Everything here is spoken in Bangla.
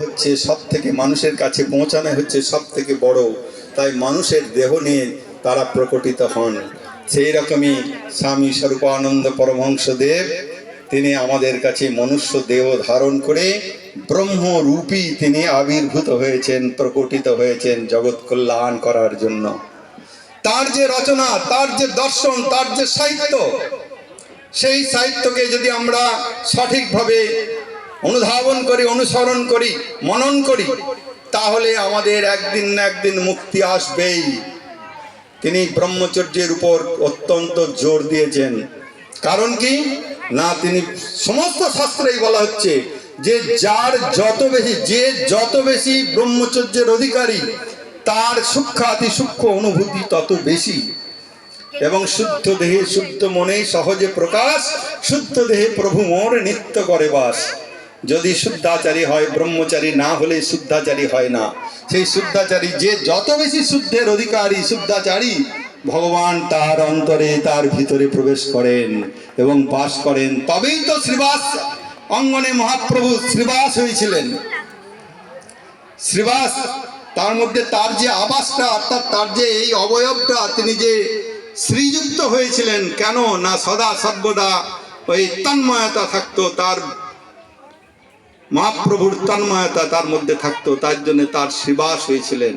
হচ্ছে সব থেকে মানুষের কাছে পৌঁছানো হচ্ছে সব থেকে বড়। তাই মানুষের দেহ নিয়ে তারা প্রকটিত হন। সেই রকমই স্বামী স্বরূপানন্দ পরমহংসদেব, তিনি আমাদের কাছে মনুষ্য দেহ ধারণ করে ব্রহ্মরূপী তিনি আবির্ভূত হয়েছেন, প্রকটিত হয়েছেন জগৎ কল্যাণ করার জন্য। তার যে রচনা, তার যে দর্শন, তার যে সাহিত্য, সেই সাহিত্যকে যদি আমরা সঠিকভাবে অনুধাবন করি, অনুসরণ করি, মনন করি, তাহলে আমাদের একদিন না একদিন মুক্তি আসবেই। তিনি ব্রহ্মচর্যের উপর অত্যন্ত জোর দিয়েছেন। কারণ কি? না, তিনি সমস্ত শাস্ত্রেই বলা হচ্ছে যে যার যত বেশি, যে যত বেশি ব্রহ্মচর্যের অধিকারী, তার সূক্ষ্ম সূক্ষ্ম অনুভূতি তত বেশি। এবং শুদ্ধ দেহে, শুদ্ধ মনে সহজে প্রকাশ, শুদ্ধ দেহে প্রভু মোর নিত্য করে বাস। যদি শুদ্ধাচারী হয়, ব্রহ্মচারী না হলে শুদ্ধাচারী হয় না। সেই শুদ্ধাচারী যে যত বেশি শুদ্ধের অধিকারী, শুদ্ধাচারী, ভগবান তার অন্তরে, তার ভিতরে প্রবেশ করেন এবং বাস করেন। তবেই তো শ্রীবাস, অঙ্গনে মহাপ্রভু শ্রীবাস হয়েছিলেন। শ্রীবাস, তার মধ্যে তার যে আবাসটা, অর্থাৎ তার যে এই অবয়বটা, তিনি যে শ্রীযুক্ত হয়েছিলেন, কেন না সদা সর্বদা ওই তন্ময়তা থাকতো, তার মহাপ্রভুর তন্ময়তা তার মধ্যে থাকতো তার জন্য তার সেবাস হয়েছিলেন।